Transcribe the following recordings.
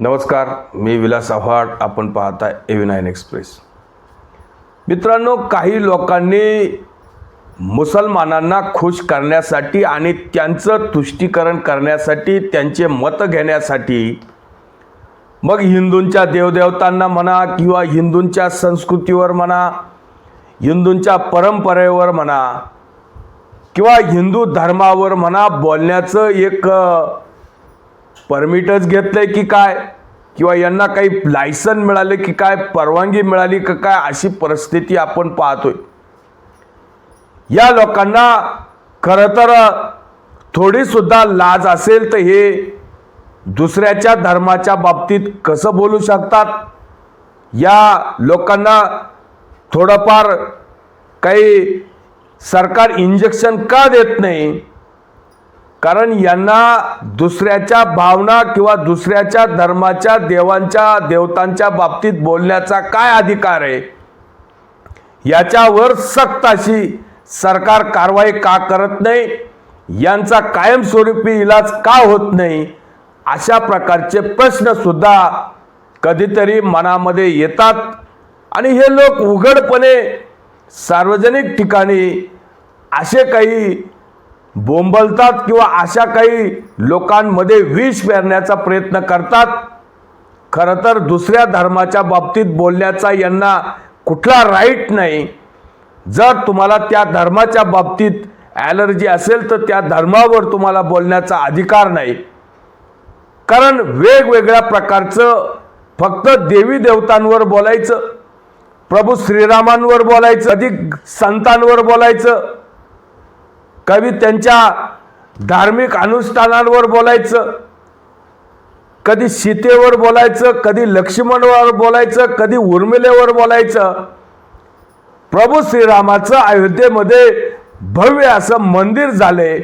नमस्कार मी विलास आव्हाड. आपण पाहताय एव्ही नाईन एक्सप्रेस मित्रांनो काही लोकांनी मुसलमानांना खुश करण्यासाठी आणि त्यांचं तुष्टीकरण करण्यासाठी त्यांचे मतं घेण्यासाठी मग हिंदूंच्या देवदेवतांना म्हणा किंवा हिंदूंच्या संस्कृतीवर म्हणा हिंदूंच्या परंपरेवर म्हणा किंवा हिंदू धर्मावर म्हणा बोलण्याचं एक परमिटच परमिटच घेतलंय की काय? किंवा यांना काही लायसन मिळाले की काय? परवानगी मिळाली का काय? अशी परिस्थिती आपण पाहतोय. या लोकांना खरं तर थोडीसुद्धा लाज असेल तर हे दुसऱ्याच्या धर्माच्या बाबतीत कसं बोलू शकतात? या लोकांना थोडंफार काही सरकार इंजेक्शन का देत नाही? कारण यांना दुसऱ्याच्या भावना किंवा दुसऱ्याच्या धर्माच्या देवांच्या देवतांच्या बाबतीत बोलण्याचा काय अधिकार आहे? याच्यावर सक्त अशी सरकार कारवाई का करत नाही? यांचा कायमस्वरूपी इलाज का होत नाही? अशा प्रकारचे प्रश्नसुद्धा कधीतरी मनामध्ये येतात. आणि हे लोक उघडपणे सार्वजनिक ठिकाणी असे काही बोंबलतात किंवा अशा काही लोकांमध्ये विष पेरण्याचा प्रयत्न करतात खरं तर दुसऱ्या धर्माच्या बाबतीत बोलण्याचा यांना कुठला राईट नाही. जर तुम्हाला त्या धर्माच्या बाबतीत ॲलर्जी असेल तर त्या धर्मावर तुम्हाला बोलण्याचा अधिकार नाही. कारण वेगवेगळ्या प्रकारचं फक्त देवी देवतांवर बोलायचं प्रभू श्रीरामांवर बोलायचं अधिक संतांवर बोलायचं कधी त्यांच्या धार्मिक अनुष्ठानांवर बोलायचं कधी सीतेवर बोलायचं कधी लक्ष्मणवर बोलायचं कधी उर्मिलेवर बोलायचं प्रभू श्रीरामाचं अयोध्येमध्ये भव्य असं मंदिर झाले.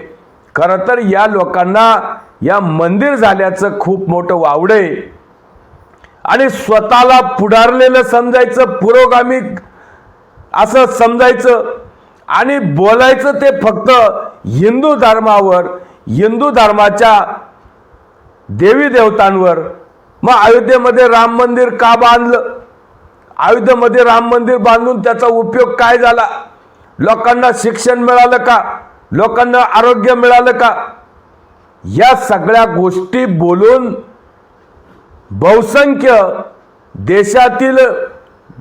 खरं तर या लोकांना या मंदिर झाल्याचं खूप मोठं वावडे आणि स्वतःला पुढारलेलं समजायचं पुरोगामी असं समजायचं आणि बोलायचं ते फक्त हिंदू धर्मावर हिंदू धर्माच्या देवी देवतांवर. मग अयोध्येमध्ये राम मंदिर का बांधलं? अयोध्येमध्ये राम मंदिर बांधून त्याचा उपयोग काय झाला? लोकांना शिक्षण मिळालं का? लोकांना आरोग्य मिळालं का? या सगळ्या गोष्टी बोलून बहुसंख्य देशातील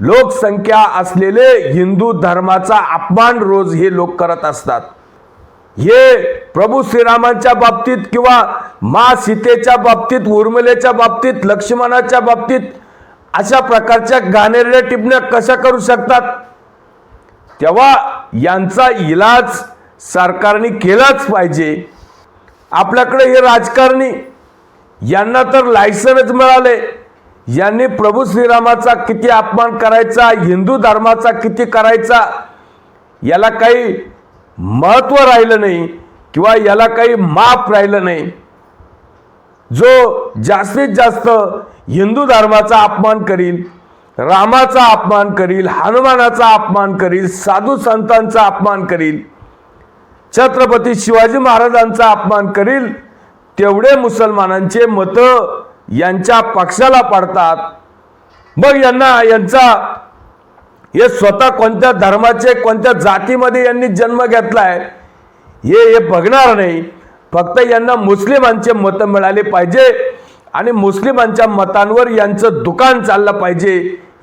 लोकसंख्या असलेले हिंदू धर्माचा अपमान रोज हे लोक करत असतात. हे प्रभू श्रीरामांच्या बाबतीत किंवा मा सीतेच्या बाबतीत उर्मिलेच्या बाबतीत लक्ष्मणाच्या बाबतीत अशा प्रकारच्या गाणेरड्या टिपण्या कशा करू शकतात? तेव्हा यांचा इलाज सरकारने केलाच पाहिजे. आपल्याकडे हे राजकारणी यांना तर लायसनच मिळाले. यांनी प्रभू श्रीरामाचा किती अपमान करायचा हिंदू धर्माचा किती करायचा याला काही महत्त्व राहिलं नाही किंवा याला काही माप राहिलं नाही. जो जास्तीत जास्त हिंदू धर्माचा अपमान करील रामाचा अपमान करील हनुमानाचा अपमान करील साधू संतांचा अपमान करील छत्रपती शिवाजी महाराजांचा अपमान करील तेवढे मुसलमानांचे मतं यांच्या पक्षाला पडतात. मग यांना यांचा हे स्वतः कोणत्या धर्माचे कोणत्या जातीमध्ये यांनी जन्म घेतलाय हे हे बघणार नाही. फक्त यांना मुस्लिमांचे मतं मिळाले पाहिजे आणि मुस्लिमांच्या मतांवर यांचं दुकान चाललं पाहिजे.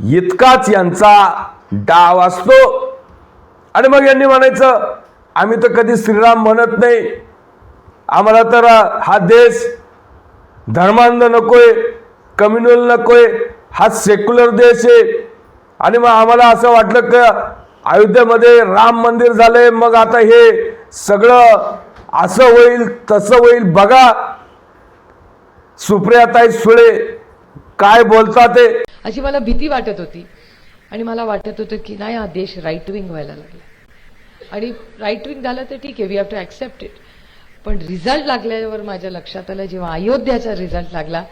इतकाच यांचा डाव असतो. आणि मग यांनी म्हणायचं आम्ही तर कधी श्रीराम म्हणत नाही. आम्हाला तर हा देश धर्मांध नकोय कम्युनल नकोय हा सेक्युलर देश आहे. आणि मग आम्हाला असं वाटलं की अयोध्येमध्ये राम मंदिर झालंय मग आता हे सगळं असं होईल तसं होईल. बघा सुप्रियाताई सुळे काय बोलतात ते. अशी मला भीती वाटत होती. आणि मला वाटत होतं की नाही हा देश राईट विंग व्हायला लागला. आणि राईट विंग झालं तर ठीक आहे we have to accept it पण रिझल्ट लागल्यावर माझ्या लक्षात आलं जेव्हा अयोध्याचा रिझल्ट लागला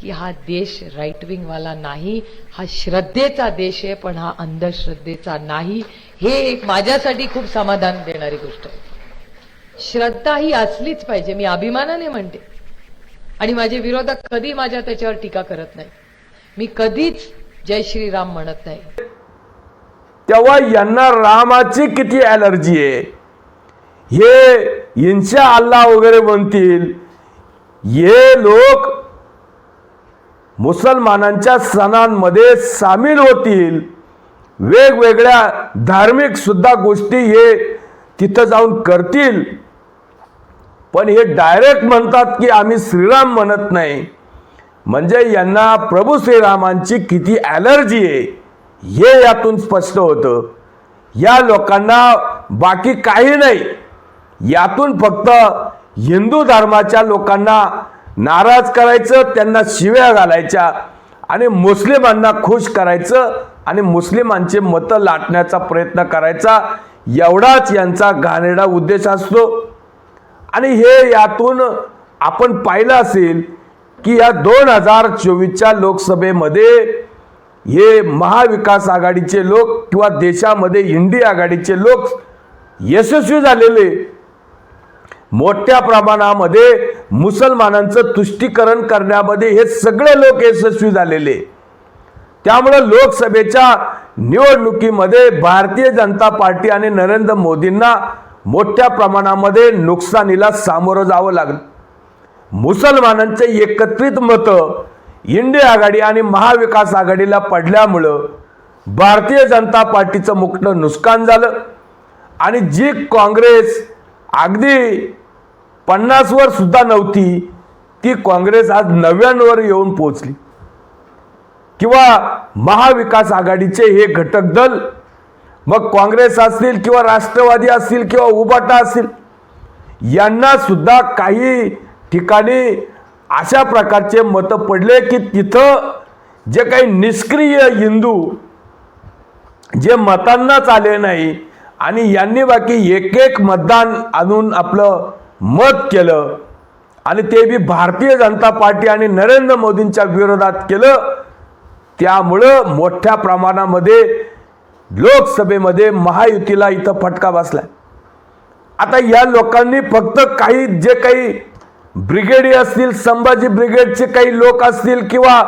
की हा देश राईट विंगवाला नाही हा श्रद्धेचा देश आहे पण हा अंधश्रद्धेचा नाही हे एक माझ्यासाठी खूप समाधान देणारी गोष्ट आहे. श्रद्धा ही असलीच पाहिजे मी अभिमानाने म्हणते. आणि माझे विरोधक कधी माझ्या त्याच्यावर टीका करत नाही. मी कधीच जय श्रीराम म्हणत नाही. तेव्हा यांना रामाची किती ॲलर्जी आहे? हे इंशा अल्लाह वगैरे म्हणतील. हे लोक मुसलमानांच्या सणांमध्ये सामील होतील. वेगवेगळ्या धार्मिक सुद्धा गोष्टी हे तिथं जाऊन करतील. पण हे डायरेक्ट म्हणतात की आम्ही श्रीराम म्हणत नाही. म्हणजे यांना प्रभू श्रीरामांची किती ॲलर्जी आहे हे यातून स्पष्ट होतं. या लोकांना बाकी काही नाही. यातून फक्त हिंदू धर्माच्या लोकांना नाराज करायचं त्यांना शिव्या घालायच्या आणि मुस्लिमांना खुश करायचं आणि मुस्लिमांचे मतं लाटण्याचा प्रयत्न करायचा एवढाच यांचा घाणेरडा उद्देश असतो. आणि हे यातून आपण पाहिलं असेल की या दोन हजार चोवीसच्या लोकसभेमध्ये हे महाविकास आघाडीचे लोक किंवा देशामध्ये इंडी आघाडीचे लोक यशस्वी झालेले मोठ्या प्रमाणामध्ये मुसलमानांचं तुष्टीकरण करण्यामध्ये हे सगळे लोक यशस्वी झालेले. त्यामुळं लोकसभेच्या निवडणुकीमध्ये भारतीय जनता पार्टी आणि नरेंद्र मोदींना मोठ्या प्रमाणामध्ये नुकसानीला सामोरं जावं लागलं. मुसलमानांचे एकत्रित मतं इंडिया आघाडी आणि महाविकास आघाडीला पडल्यामुळं भारतीय जनता पार्टीचं मुकणं नुकसान झालं आणि जी काँग्रेस अगदी पन्नासवर सुद्धा नव्हती ती काँग्रेस आज नव्याण्णवर येऊन पोचली किंवा महाविकास आघाडीचे हे घटक दल मग काँग्रेस असतील किंवा राष्ट्रवादी असतील किंवा उबाटा असतील यांना सुद्धा काही ठिकाणी अशा प्रकारचे मतं पडले की तिथं जे काही निष्क्रिय हिंदू जे मतांनाच आले नाही आणि यांनी बाकी एक एक मतदान आणून आपलं मत केलं. आणि ते बी भारतीय जनता पार्टी आणि नरेंद्र मोदींच्या विरोधात केलं. त्यामुळं मोठ्या प्रमाणामध्ये लोकसभेमध्ये महायुतीला इथं फटका बसला. आता या लोकांनी फक्त काही जे काही ब्रिगेडी असतील संभाजी ब्रिगेडचे काही लोक असतील किंवा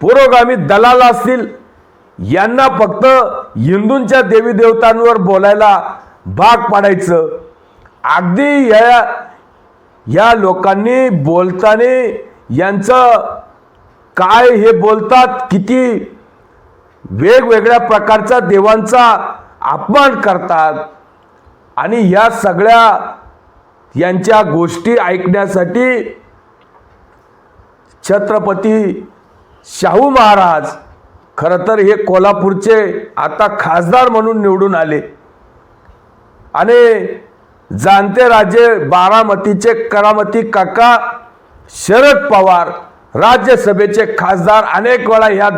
पुरोगामी दलाल असतील यांना फक्त हिंदूंच्या देवी देवतांवर बोलायला भाग पाडायचं. अगदी या या लोकांनी बोलताना यांचं काय हे बोलतात किती वेगवेगळ्या प्रकारचा देवांचा अपमान करतात. आणि या सगळ्या यांच्या गोष्टी ऐकण्यासाठी छत्रपती शाहू महाराज खरं तर हे कोल्हापूरचे आता खासदार म्हणून निवडून आले. आणि जाणते राजे बारामतीचे करामती काका शरद पवार राज्यसभेचे खासदार अनेक वेळा ह्या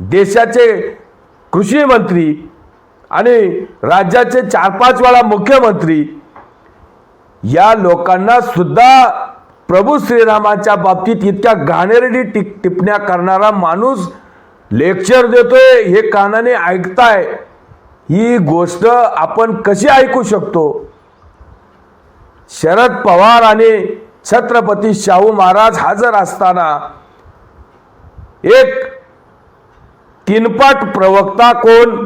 देशाचे कृषी मंत्री आणि राज्याचे चार पाच वेळा मुख्यमंत्री या लोकांना सुद्धा प्रभू श्रीरामाच्या बाबतीत इतक्या घाणेरडी टिप टिप्पण्या करणारा माणूस लेक्चर देतोय हे कानाने ऐकताय. ही गोष्ट आपण कशी ऐकू शकतो? शरद पवार आणि छत्रपती शाहू महाराज हजर असताना एक तीनपाट प्रवक्ता कोण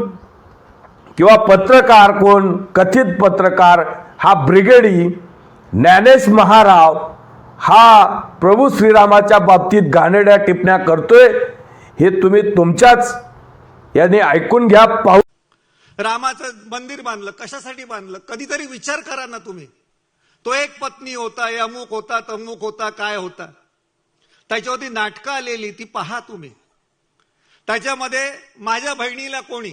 किंवा पत्रकार कोण कथित पत्रकार हा ब्रिगेडी ज्ञानेश महाराव हा प्रभू श्रीरामाच्या बाबतीत घाणेड्या टिपण्या करतोय. हे तुम्ही तुमच्याच यांनी ऐकून घ्या पाहू. रामाचं मंदिर बांधलं कशासाठी बांधलं? कधीतरी विचार करा ना तुम्ही. तो एक पत्नी होता अमुक होता तमुक होता काय होता. त्याच्यावरती नाटकं आलेली ती पहा तुम्ही. त्याच्यामध्ये माझ्या बहिणीला कोणी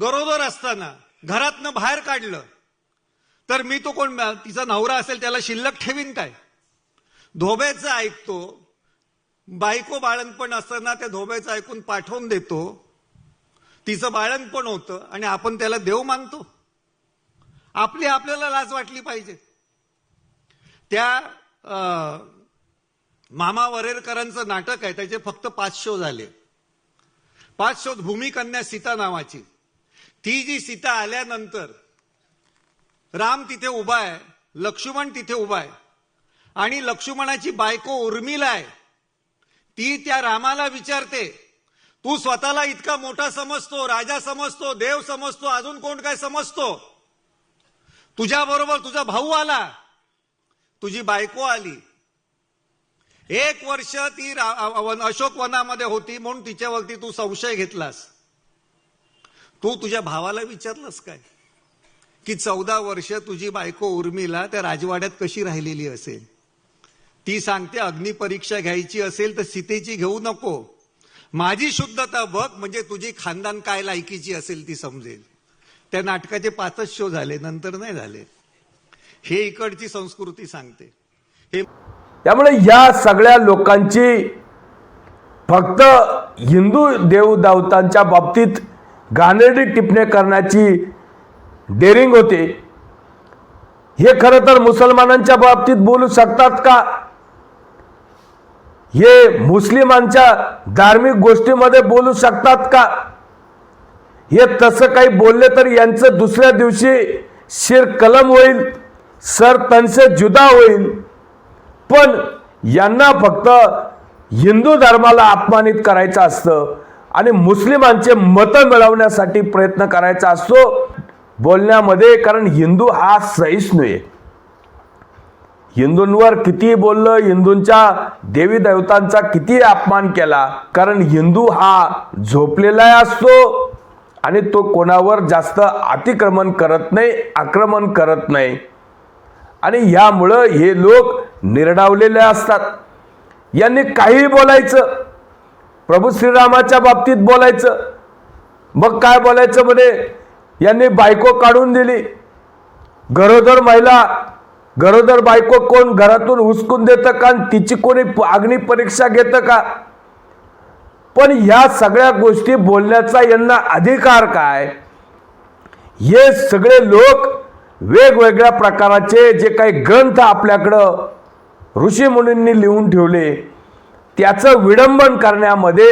गरोदर असताना घरातनं बाहेर काढलं तर मी तो कोण तिचा नवरा असेल त्याला शिल्लक ठेवीन काय? धोब्याचं ऐकतो बायको बाळणपण असताना त्या धोब्याचं ऐकून पाठवून देतो. तिचं बाळणपण होतं आणि आपण त्याला देव मानतो. आपली आपल्याला लाज वाटली पाहिजे. त्या मामा वरेरकरांचं नाटक आहे त्याचे फक्त पाच शो झाले. पाच शोध भूमिकन्या सीता नावाची. ती जी सीता आल्यानंतर राम तिथे उभा आहे लक्ष्मण तिथे उभा आहे. आणि लक्ष्मणाची बायको उर्मिला आहे. ती त्या रामाला विचारते तू स्वतःला इतका मोठा समजतो राजा समजतो देव समजतो अजून कोण काय समजतो? तुझ्या बरोबर तुझा भाऊ आला तुझी बायको आली. एक वर्ष ती अशोक वनामध्ये होती म्हणून तिच्यावरती तू संशय घेतलास. तू तुझ्या भावाला विचारलंस काय? की चौदा वर्ष तुझी बायको उर्मिला त्या राजवाड्यात कशी राहिलेली असेल? ती सांगते अग्निपरीक्षा घ्यायची असेल तर सीतेची घेऊ नको. माझी शुद्धता बघ म्हणजे तुझी खानदान काय लायकीची असेल ती समजेल. त्या नाटकाचे पाचच शो झाले नंतर नाही झाले. हे इकडची संस्कृती सांगते. हे त्यामुळे या सगळ्या लोकांची फक्त हिंदू देवदावतांच्या बाबतीत घाणेरडी टिपणे करण्याची डेरिंग होते. हे खरं तर मुसलमानांच्या बाबतीत बोलू शकतात का? हे मुस्लिमांच्या धार्मिक गोष्टीमध्ये बोलू शकतात का? हे तसं काही बोलले तर यांचं दुसऱ्या दिवशी शिर कलम होईल सर तनसे जुदा होईल. पण यांना फक्त हिंदू धर्माला अपमानित करायचं असतं आणि मुस्लिमांचे मतं मिळवण्यासाठी प्रयत्न करायचा असतो बोलण्यामध्ये कारण हिंदू हा सहिष्णू आहे. हिंदूंवर किती बोललं हिंदूंच्या देवी देवतांचा किती अपमान केला कारण हिंदू हा झोपलेला असतो आणि तो कोणावर जास्त अतिक्रमण करत नाही आक्रमण करत नाही. आणि ह्यामुळं हे लोक निर्डावलेले असतात. यांनी काही बोलायचं प्रभू श्रीरामाच्या बाबतीत बोलायचं. मग काय बोलायचं म्हणे? यांनी बायको काढून दिली. गरोदर महिला गरोदर बायको कोण घरातून हुसकून देतं का? आणि तिची कोणी अग्नी परीक्षा घेतं का? पण ह्या सगळ्या गोष्टी बोलण्याचा यांना अधिकार काय? हे सगळे लोक वेगवेगळ्या प्रकाराचे जे काही ग्रंथ आपल्याकडं ऋषीमुनींनी लिहून ठेवले त्याचं विडंबन करण्यामध्ये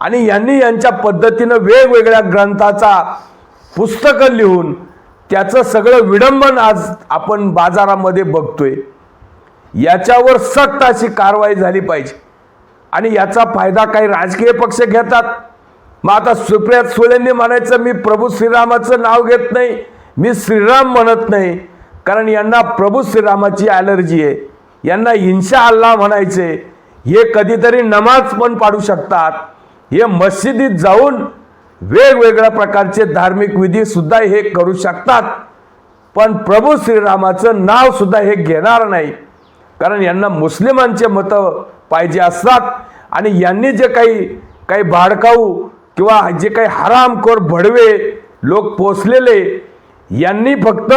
आणि यांनी यांच्या पद्धतीनं वेगवेगळ्या ग्रंथाचा पुस्तकं लिहून त्याचं सगळं विडंबन आज आपण बाजारामध्ये बघतोय. याच्यावर सक्त अशी कारवाई झाली पाहिजे. आणि याचा फायदा काही राजकीय पक्ष घेतात. मग आता सुप्रिया सुळेंनी म्हणायचं मी प्रभू श्रीरामाचं नाव घेत नाही मी श्रीराम म्हणत नाही. कारण यांना प्रभू श्रीरामाची ॲलर्जी आहे. यांना इन्शा अल्लाह म्हणायचे. हे कधीतरी नमाज पण पाडू शकतात. हे मशिदीत जाऊन वेगवेगळ्या प्रकारचे धार्मिक विधी सुद्धा हे करू शकतात. पण प्रभू श्रीरामाचं नाव सुद्धा हे घेणार नाही. कारण यांना मुस्लिमांचे मतं पाहिजे असतात. आणि यांनी जे काही काही भाडकाऊ किंवा जे काही हरामखोर भडवे लोक पोचलेले यांनी फक्त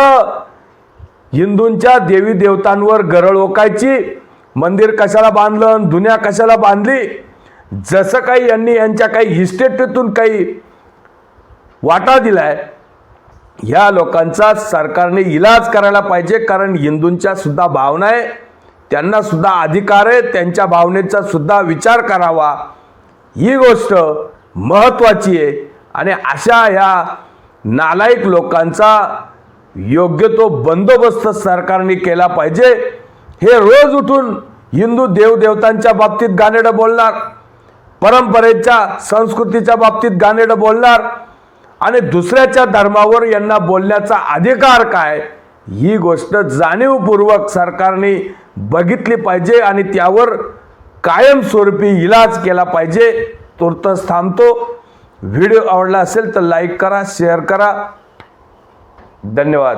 हिंदूंच्या देवी देवतांवर गरळ ओकायची. मंदिर कशाला बांधलं दुनिया कशाला बांधली? जसं काही यांनी यांच्या काही हिस्टेटीतून काही वाटा दिलाय. ह्या लोकांचा सरकारने इलाज करायला पाहिजे कारण हिंदूंच्या सुद्धा भावना आहे. त्यांना सुद्धा अधिकार आहे त्यांच्या भावनेचा सुद्धा विचार करावा. ही गोष्ट महत्त्वाची आहे. आणि अशा ह्या नालायक लोकांचा योग्य तो बंदोबस्त सरकारने केला पाहिजे. हे रोज उठून हिंदू देवदेवतांच्या बाबतीत गाणेडं बोलणार परंपरेच्या संस्कृतीच्या बाबतीत गाणेडं बोलणार आणि दुसऱ्याच्या धर्मावर यांना बोलण्याचा अधिकार काय? ही गोष्ट जाणीवपूर्वक सरकारने बघितली पाहिजे आणि त्यावर कायमस्वरूपी इलाज केला पाहिजे. तुर्तच थांबतो. व्हिडिओ आवडला असेल तर लाईक करा शेअर करा. धन्यवाद.